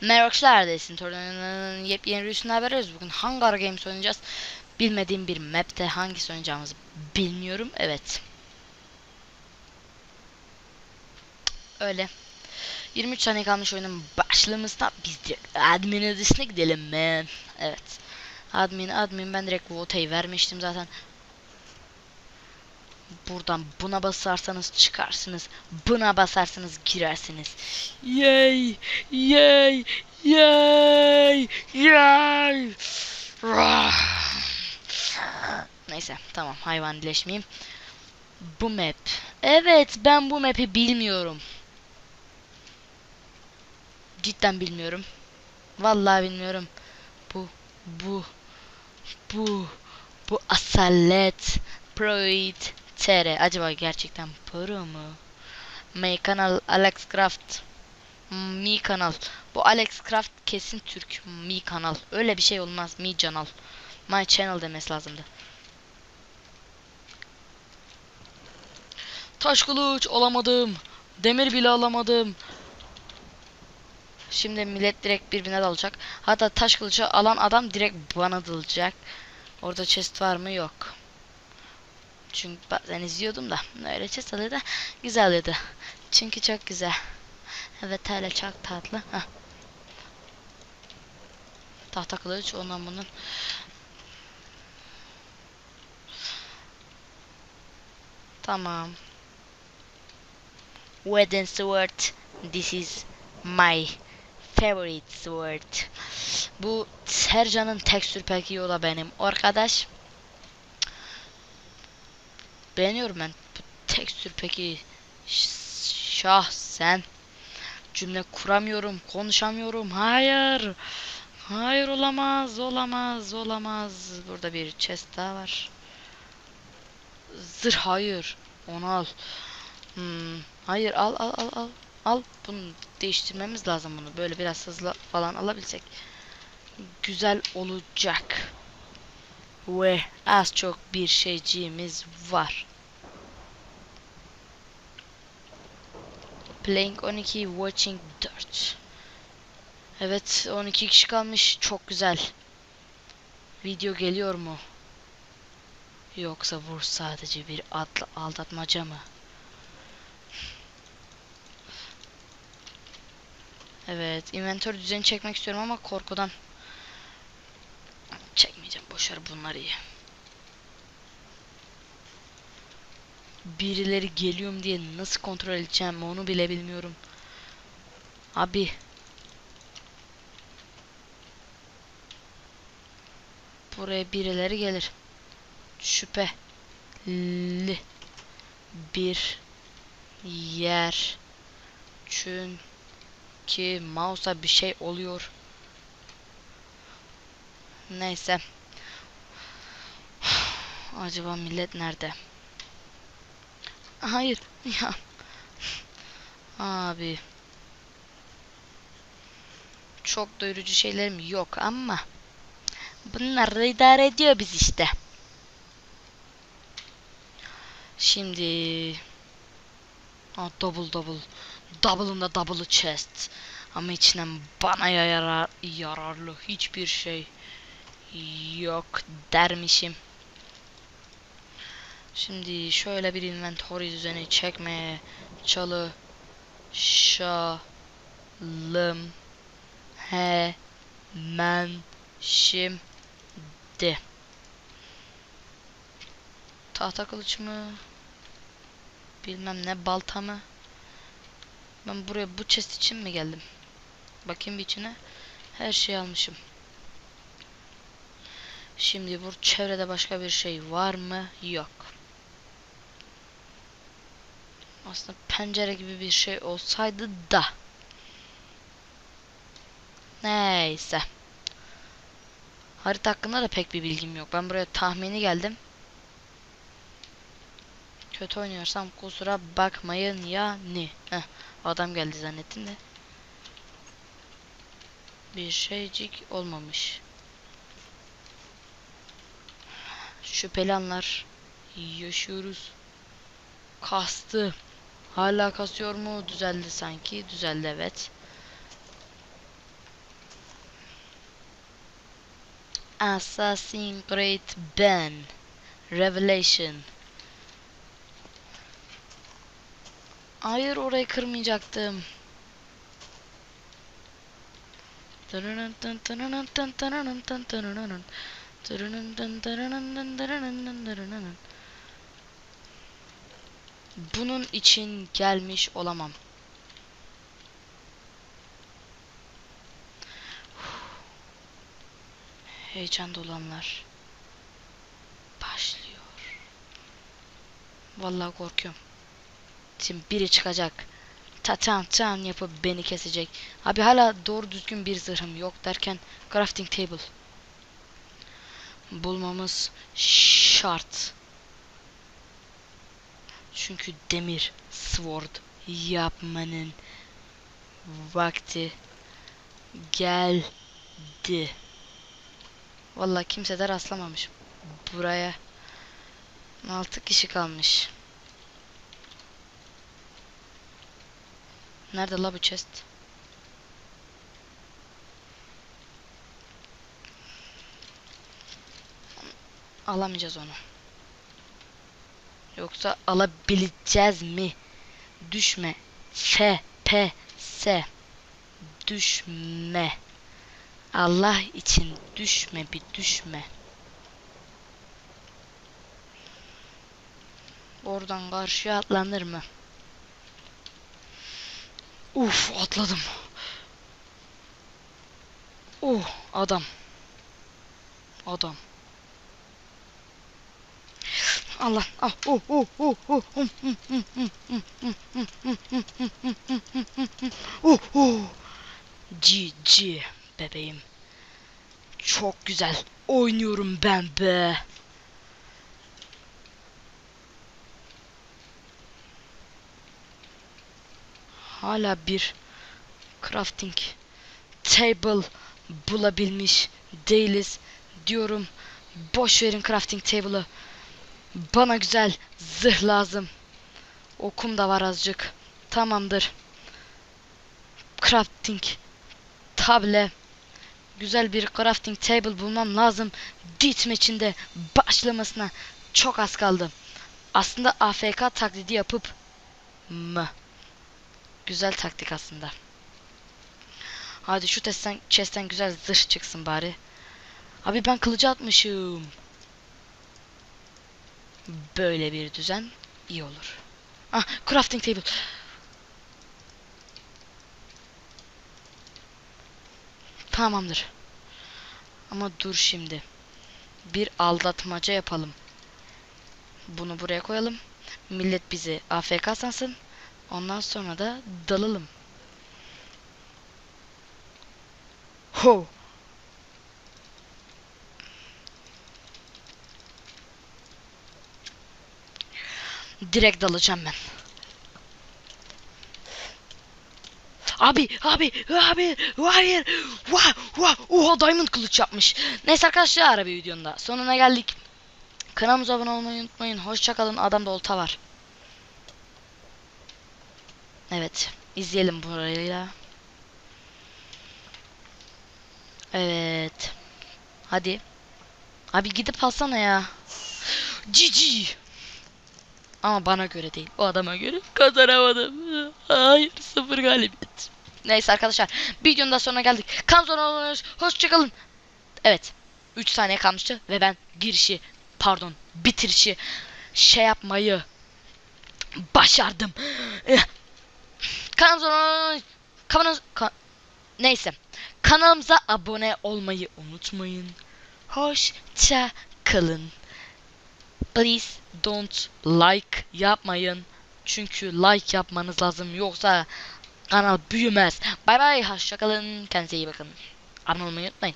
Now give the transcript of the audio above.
Merhabalar desin. Torna'nın yepyeni rüyasını haberiz. Bugün Hunger Games oynayacağız. Bilmediğim bir map'te hangisi oynayacağımızı bilmiyorum. Evet. Öyle. 23 saniye kalmış oyunun başlamasına biz direkt admin adresine gidelim? Evet. Admin admin ben direkt vote'yi vermiştim zaten. Buradan buna basarsanız çıkarsınız. Buna basarsanız girersiniz. Yay! Yay! Yay! Yay! Rah! Neyse tamam hayvanileşmeyeyim. Bu map. Evet ben bu map'i bilmiyorum. Cidden bilmiyorum. Vallahi bilmiyorum. Bu bu bu bu asalet proid TR acaba gerçekten pro mu? My kanal Alex Craft Mi kanal. Bu Alex Craft kesin Türk. Mi kanal. Öyle bir şey olmaz. Mi canal. My channel demesi lazımdı. Taş kılıç alamadım. Demir bile alamadım. Şimdi millet direkt birbirine dalacak. Hatta taş kılıcı alan adam direkt bana dalacak. Orada chest var mı? Yok. Çünkü bazen izliyordum da öyle chest alıyordu. Güzel oluyordu. Çünkü çok güzel. Evet öyle çok tatlı. Heh. Tahta kılıç ondan bunun. Tamam. Wooden sword. This is my favorite sword. Bu Sercan'ın tekstür peki o da benim arkadaş. Beğeniyorum ben bu tekstür peki şahsen cümle kuramıyorum, konuşamıyorum. Hayır. Hayır olamaz, olamaz, olamaz. Burada bir chest daha var. Zırh hayır. Onu al. Hmm, hayır al al al al. Al. Bunu değiştirmemiz lazım bunu. Böyle biraz hızlı falan alabilsek güzel olacak. Ve az çok bir şeyciğimiz var. Playing 12, watching 4. Evet 12 kişi kalmış. Çok güzel. Video geliyor mu? Yoksa bu sadece bir aldatmaca mı? Evet, inventör düzeni çekmek istiyorum ama korkudan. Boşver bunları iyi. Birileri geliyorum diye nasıl kontrol edeceğim onu bile bilmiyorum. Abi. Buraya birileri gelir. Şüpheli bir yer. Çünkü mouse'a bir şey oluyor. Neyse. Acaba millet nerede? Hayır. Ya. Abi. Çok doyurucu şeylerim yok ama bunlar da idare ediyor biz işte. Şimdi Aa, double double. Double'ın da double'ı chest. Ama içinden bana yarar, yararlı hiçbir şey yok dermişim. Şimdi şöyle bir inventory düzeni çekmeye çalışalım. Hemen şimdi. Tahta kılıç mı? Bilmem ne balta mı? Ben buraya bu chest için mi geldim? Bakayım bir içine. Her şeyi almışım. Şimdi bu çevrede başka bir şey var mı? Yok. Aslında pencere gibi bir şey olsaydı da. Neyse. Harita hakkında da pek bir bilgim yok. Ben buraya tahmini geldim. Kötü oynuyorsam kusura bakmayın ya ni. Heh, adam geldi zannettim de. Bir şeycik olmamış. Şüpheli anlar yaşıyoruz. Kastı. Hala kasıyor mu? Düzeldi sanki. Düzeldi evet. Assassin's Creed Ben Revelation Hayır orayı kırmayacaktım. Bunun için gelmiş olamam. Heyecan dolanlar başlıyor. Vallahi korkuyorum. Şimdi biri çıkacak. Tatan tan yapıp beni kesecek. Abi hala doğru düzgün bir zırhım yok derken crafting table bulmamız şart. Çünkü demir sword yapmanın vakti geldi. Vallahi kimse de rastlamamış buraya. 6 kişi kalmış. Nerede la bu chest? Alamayacağız onu. Yoksa alabileceğiz mi? Düşme. F P S. Düşme. Allah için düşme bir düşme. Oradan karşıya atlanır mı? Uf atladım. Oh adam. Adam al lan al. Oh, oh, oh, oh. Oh, oh. GG bebeğim. Çok güzel oynuyorum ben be. Hala bir crafting table bulabilmiş değiliz diyorum. Boş verin crafting table'ı. Bana güzel zırh lazım. Okum da var azıcık. Tamamdır. Crafting table. Güzel bir crafting table bulmam lazım. Dit içinde başlamasına çok az kaldı. Aslında AFK taklidi yapıp mı? Güzel taktik aslında. Hadi şu testten, chest'ten güzel zırh çıksın bari. Abi ben kılıcı atmışım. Böyle bir düzen iyi olur. Ah, crafting table. Tamamdır. Ama dur şimdi. Bir aldatmaca yapalım. Bunu buraya koyalım. Millet bizi AFK sansın. Ondan sonra da dalalım. Ho. Direkt dalacağım ben. Abi, abi, abi, hayır, vah, vah, oha diamond kılıç yapmış. Neyse arkadaşlar bir videonun da sonuna geldik. Kanalımıza abone olmayı unutmayın. Hoşçakalın. Adamda olta var. Evet. izleyelim burayı da. Evet. Hadi. Abi gidip alsana ya. Cici. Ama bana göre değil. O adama göre kazanamadım. Hayır sıfır galibiyet. Neyse arkadaşlar. Videonun da sonuna geldik. Kanalımıza Hoşçakalın. Evet. 3 saniye kalmıştı ve ben girişi pardon bitirişi şey yapmayı başardım. Kanalımıza kanalımıza ka- neyse kanalımıza abone olmayı unutmayın. Hoşça kalın. Please don't like yapmayın. Çünkü like yapmanız lazım yoksa kanal büyümez. Bay bay hoşça kalın. Kendinize iyi bakın. Abone olmayı unutmayın.